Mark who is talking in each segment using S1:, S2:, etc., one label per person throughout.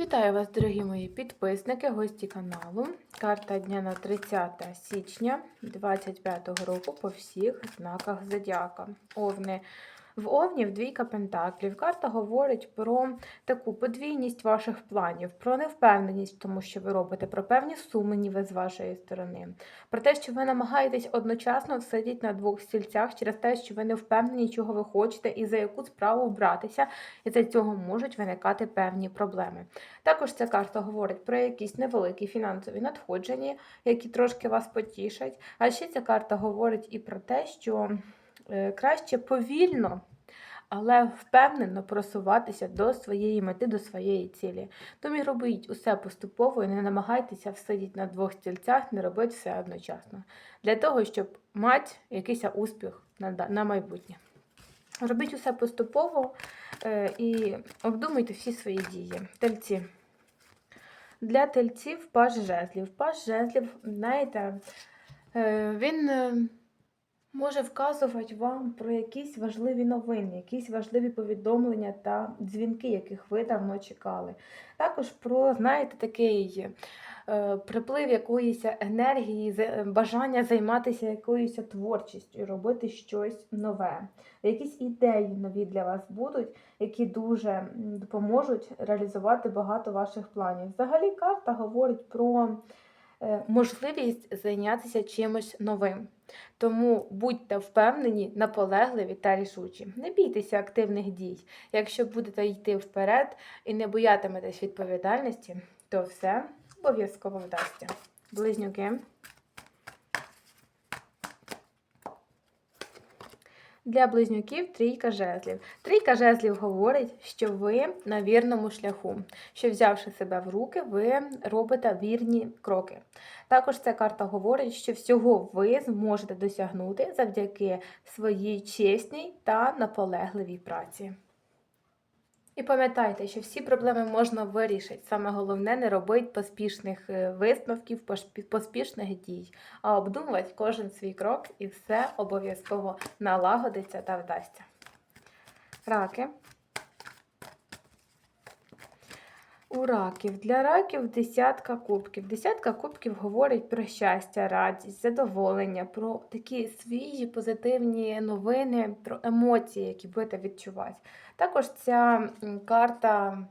S1: Вітаю вас, дорогі мої підписники, гості каналу. Карта дня на 30 січня 2025 року по всіх знаках зодіака. Овни. В Овнів двійка пентаклів. Карта говорить про таку подвійність ваших планів, про невпевненість в тому, що ви робите, про певні сумніви з вашої сторони, про те, що ви намагаєтесь одночасно сидіти на двох стільцях через те, що ви не впевнені, чого ви хочете і за яку справу братися, і за цього можуть виникати певні проблеми. Також ця карта говорить про якісь невеликі фінансові надходження, які трошки вас потішать. А ще ця карта говорить і про те, що е, краще повільно. Але впевнено просуватися до своєї мети, до своєї цілі. Тому робіть усе поступово і не намагайтеся всидіти на двох стільцях, не робити все одночасно. Для того, щоб мати якийсь успіх на, майбутнє. Робіть усе поступово е, і обдумуйте всі свої дії. Тельці. Для тельців паж жезлів. Паж жезлів, знаєте, е, він е, може вказувати вам про якісь важливі новини, якісь важливі повідомлення та дзвінки, яких ви давно чекали. Також про, знаєте, такий е, приплив якоїсь енергії, за- бажання займатися якоюсь творчістю, робити щось нове. Якісь ідеї нові для вас будуть, які дуже допоможуть реалізувати багато ваших планів. Взагалі, карта говорить про е, можливість зайнятися чимось новим. Тому будьте впевнені, наполегливі та рішучі. Не бійтеся активних дій. Якщо будете йти вперед і не боятиметесь відповідальності, то все обов'язково вдасться. Близнюки. Для близнюків трійка жезлів. Трійка жезлів говорить, що ви на вірному шляху, що взявши себе в руки, ви робите вірні кроки. Також ця карта говорить, що всього ви зможете досягнути завдяки своїй чесній та наполегливій праці. І пам'ятайте, що всі проблеми можна вирішити. Саме головне не робити поспішних е, висновків, поспішних дій, а обдумувати кожен свій крок і все обов'язково налагодиться та вдасться. Раки. У раків. Для раків десятка кубків. Десятка кубків говорить про щастя, радість, задоволення, про такі свіжі позитивні новини, про емоції, які будете відчувати. Також ця карта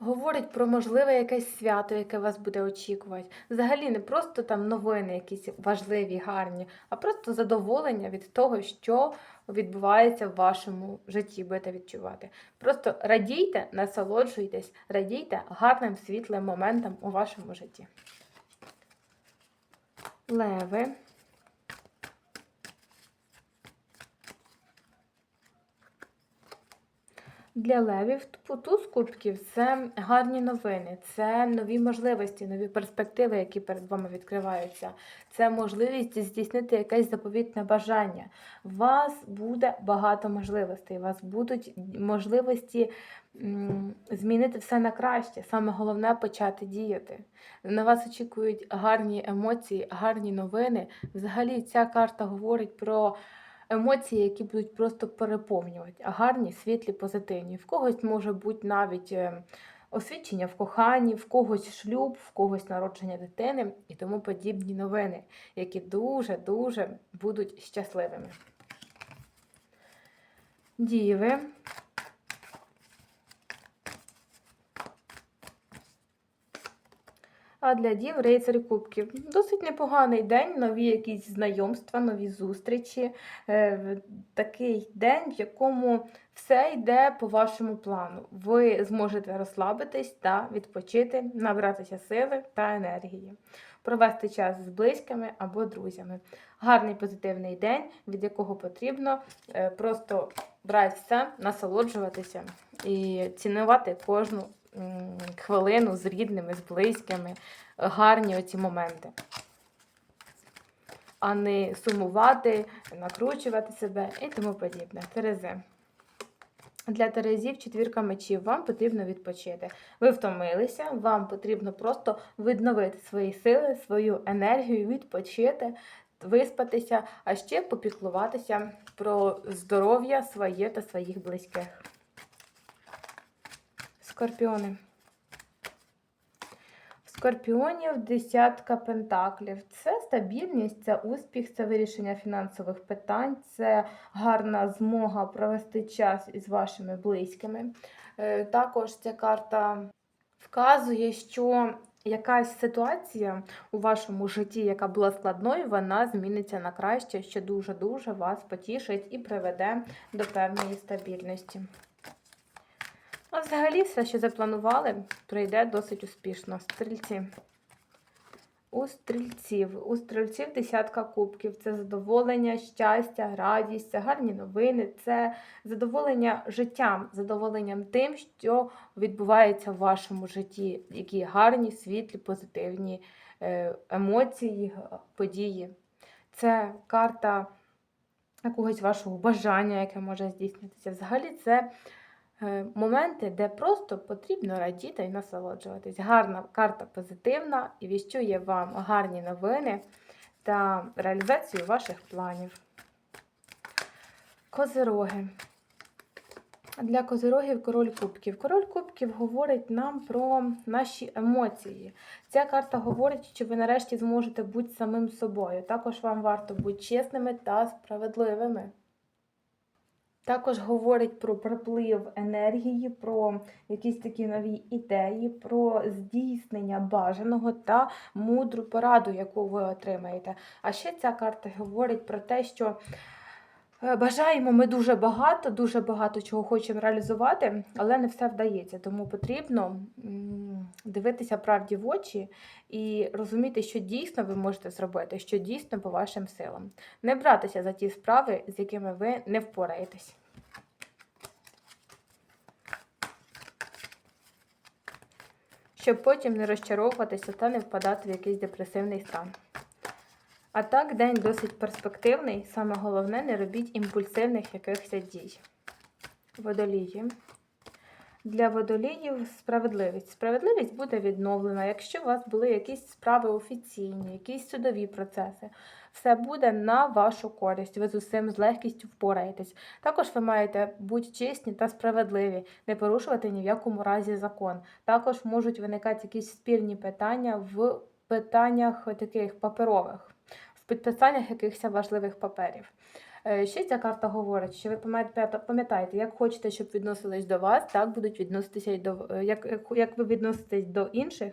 S1: говорить про можливе якесь свято, яке вас буде очікувати. Взагалі не просто там новини якісь важливі, гарні, а просто задоволення від того, що відбувається в вашому житті, будете відчувати. Просто радійте, насолоджуйтесь, радійте гарним світлим моментам у вашому житті. Леви. Для левів типу, туз кубків це гарні новини, це нові можливості, нові перспективи, які перед вами відкриваються. Це можливість здійснити якесь заповітне бажання. У вас буде багато можливостей, у вас будуть можливості змінити все на краще. Саме головне почати діяти. На вас очікують гарні емоції, гарні новини. Взагалі, ця карта говорить про емоції, які будуть просто переповнювати, а гарні, світлі, позитивні. В когось може бути навіть е, освідчення в коханні, в когось шлюб, в когось народження дитини і тому подібні новини, які дуже-дуже будуть щасливими. Діви. А для дів рейцарі кубків. Досить непоганий день, нові якісь знайомства, нові зустрічі. Е, Такий день, в якому все йде по вашому плану. Ви зможете розслабитись та відпочити, набратися сили та енергії, провести час з близькими або друзями. Гарний позитивний день, від якого потрібно е, просто брати все, насолоджуватися і цінувати кожну хвилину з рідними, з близькими, гарні оці моменти. А не сумувати, накручувати себе і тому подібне. Терези. Для Терезів четвірка мечів вам потрібно відпочити. Ви втомилися, вам потрібно просто відновити свої сили, свою енергію, відпочити, виспатися, а ще попіклуватися про здоров'я своє та своїх близьких. Скорпіони. Скорпіонів десятка пентаклів. Це стабільність, це успіх, це вирішення фінансових питань, це гарна змога провести час із вашими близькими. Е, Також ця карта вказує, що якась ситуація у вашому житті, яка була складною, вона зміниться на краще, що дуже-дуже вас потішить і приведе до певної стабільності. А взагалі все, що запланували, пройде досить успішно. Стрільці. У стрільців. У стрільців десятка кубків. Це задоволення, щастя, радість, це гарні новини, це задоволення життям, задоволенням тим, що відбувається в вашому житті, які гарні, світлі, позитивні е, емоції, події. Це карта якогось вашого бажання, яке може здійснитися. Взагалі, це моменти, де просто потрібно радіти і насолоджуватись. Гарна карта позитивна і віщує вам гарні новини та реалізацію ваших планів. Козироги. Для козирогів король кубків. Король кубків говорить нам про наші емоції. Ця карта говорить, що ви нарешті зможете бути самим собою. Також вам варто бути чесними та справедливими. Також говорить про приплив енергії, про якісь такі нові ідеї, про здійснення бажаного та мудру пораду, яку ви отримаєте. А ще ця карта говорить про те, що бажаємо ми дуже багато, дуже багато чого хочемо реалізувати, але не все вдається. Тому потрібно дивитися правді в очі і розуміти, що дійсно ви можете зробити, що дійсно по вашим силам. Не братися за ті справи, з якими ви не впораєтесь. Щоб потім не розчаровуватися та не впадати в якийсь депресивний стан. А так, день досить перспективний. Саме головне, не робіть імпульсивних якихось дій. Водолії. Для водоліїв справедливість. Справедливість буде відновлена, якщо у вас були якісь справи офіційні, якісь судові процеси. Все буде на вашу користь. Ви з усім з легкістю впораєтесь. Також ви маєте бути чесні та справедливі, не порушувати ні в якому разі закон. Також можуть виникати якісь спірні питання в питаннях таких паперових, підписаннях якихось важливих паперів. Е, Ще ця карта говорить, що ви пам'ятаєте, як хочете, щоб відносились до вас, так будуть відноситися і до е, як- як ви відноситесь до інших,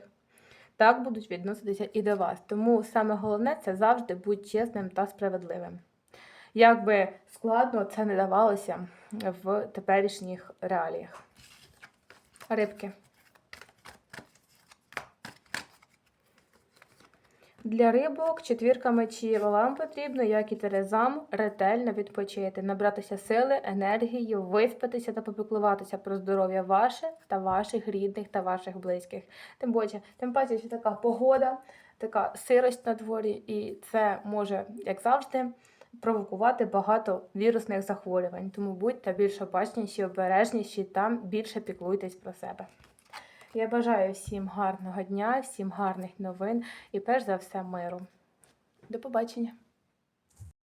S1: так будуть відноситися і до вас. Тому саме головне це завжди бути чесним та справедливим. Як би складно це не давалося в теперішніх реаліях. Рибки. Для рибок четвірка мечів вам потрібно, як і терезам, ретельно відпочити, набратися сили, енергії, виспатися та попіклуватися про здоров'я ваше та ваших рідних та ваших близьких. Тим паче, тим паче, що така погода, така сирость на дворі, і це може, як завжди, провокувати багато вірусних захворювань. Тому будьте більш обачніші, обережніші та більше піклуйтесь про себе. Я бажаю всім гарного дня, всім гарних новин і перш за все миру. До побачення!